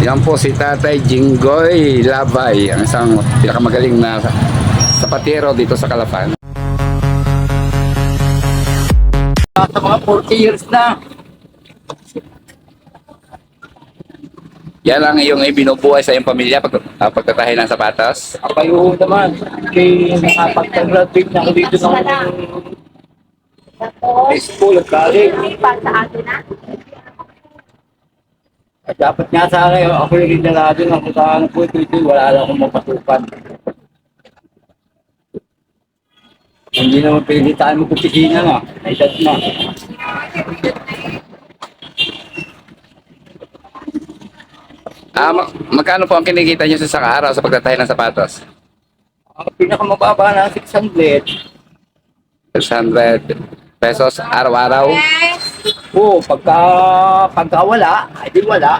Yan po si Tatay Jinggoy Labay, ang isang pinakamagaling na sapatero dito sa Kalapan. Sa mga 40 years na. Yan ang iyong ibinubuhay sa iyong pamilya pag, uh, pagtatahi ng sapatos. Kayo naman. Kay nakapag-graduate na ako dito ng high school at college. sa atin na. At dapat nga sana yung ako yung rinalado ng kutahan po ito ito. Wala lang akong mapatupan. Hindi naman pwede tayo magkupisina na. May edad na. Ah, ma- magkano po ang kinikita niyo sa isang araw sa pagtatahi ng sapatos? Ang pinakamababa na 600. 600 pesos araw-araw. Oo, pagka, pagka wala, ay di wala.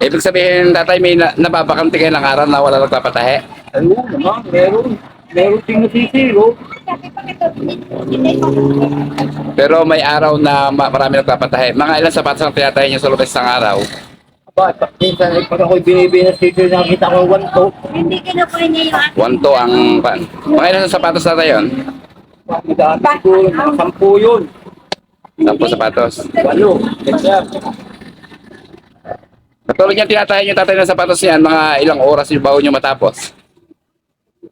Ibig sabihin, tatay, may na, nababakanti kayo ng araw na wala nagpapatahi. Ayun naman, meron. Meron din nasisiro. Pero may araw na ma- marami nagpapatahi. Mga ilang sapatos ang tinatahi niyo sa loob ng isang araw? Pag minsan ay pag ako'y binibili ng sticker, nakita ko one to. Hindi kinukuha niya yung akin. One to ang pan. Mga ilang sapatos na tayo yun? Madami siguro, mga sampu yun. Sampo sapatos. Walo, ganyan. Katulad niyan, tinatahi niyo tatay ng sapatos niyan, mga ilang oras yung bago niyo matapos.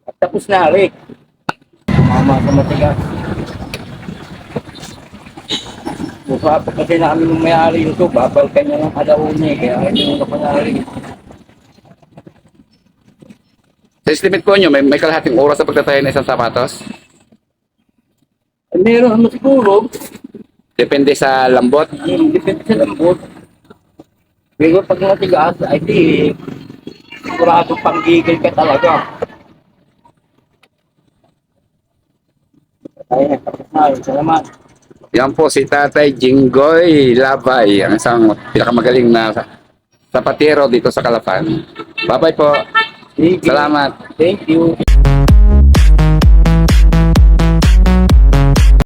At tapos na, Rick. Mama sa matigas. Buka pa kasi namin nung may-ari ito, babalikan niya ng alauna eh, kaya hindi mo napanari. Sa estimate po niyo, may, may kalahating oras sa pagtatahi ng isang sapatos? Meron mo siguro, Depende sa lambot. Hmm, depende sa lambot. Pero pag matigas, ay di, sigurado panggigil ka talaga. Ay, tapos na, salamat. Yan po si Tatay Jinggoy Labay, ang isang pinakamagaling na sapatero dito sa Kalapan. Bye-bye po. Thank you. Salamat. Thank you.